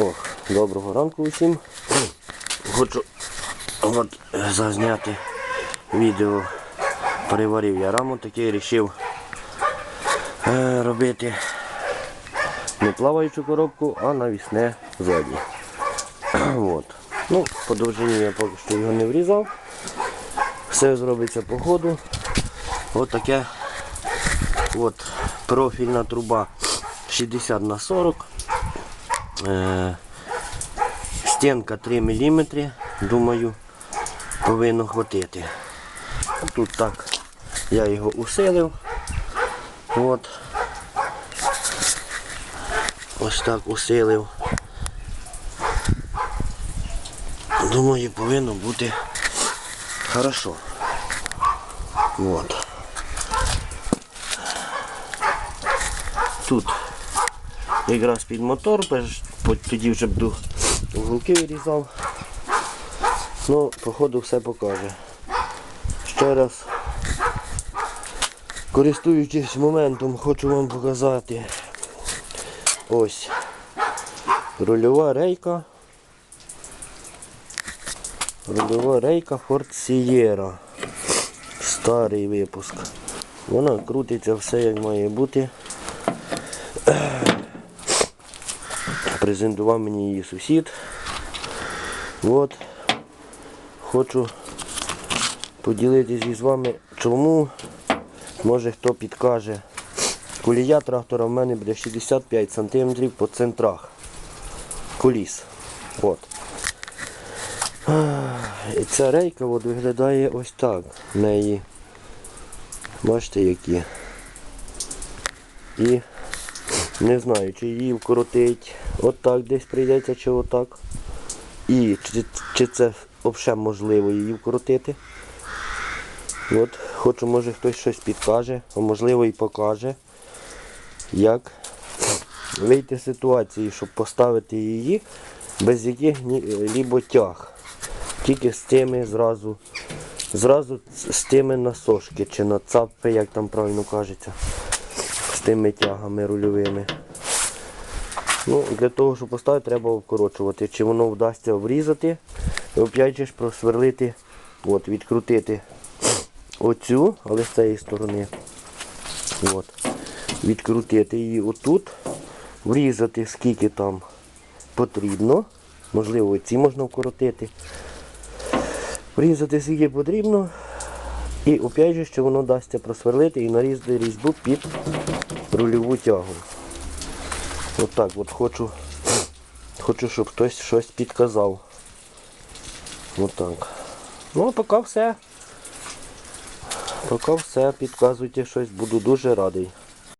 Ох, доброго ранку усім. Хочу от, е, зазняти відео. Переварив я раму, такий вирішив е, робити не плаваючу коробку, а навісне ззаді. От. Ну, по довжині я поки що його не врізав. Все зробиться по ходу. От таке от, профільна труба 60 на 40. Стінка 3 мм, думаю, повинно хватити. Тут так я його усилив. От. Ось так усилив. Думаю, повинно бути хорошо. От. Тут якраз під мотор, тоді вже буду уголки вирізав. Ну, походу все покаже. Ще раз, користуючись моментом, хочу вам показати ось рульова рейка. Рульова рейка Ford Sierra. Старий випуск. Вона крутиться все як має бути. Презентував мені її сусід. От. Хочу поділитися із вами, чому, може хто підкаже. Колія трактора в мене буде 65 см по центрах. Коліс. От. Ця рейка от виглядає ось так. В неї. Бачите які. І не знаю, чи її вкоротить отак десь прийдеться, чи отак. І чи, чи це взагалі можливо її вкоротити. От, хочу, може хтось щось підкаже, а можливо і покаже, як вийти з ситуації, щоб поставити її без яких-либо тяг. Тільки з тими зразу, зразу з тими на сошки чи на цапи, як там правильно кажеться, тими тягами рульовими. Ну, для того, щоб поставити, треба вкорочувати. Чи воно вдасться врізати, опять же просверлити, от, відкрутити оцю, але з цієї сторони. От. Відкрутити її отут, врізати скільки там потрібно. Можливо, ці можна вкоротити. Врізати скільки потрібно. І опять же, що воно дасться просверлити і нарізати різьбу під рульову тягу. Отак от, хочу, хочу, щоб хтось щось підказав. Отак. Ну, поки все. Поки все, підказуйте щось, буду дуже радий.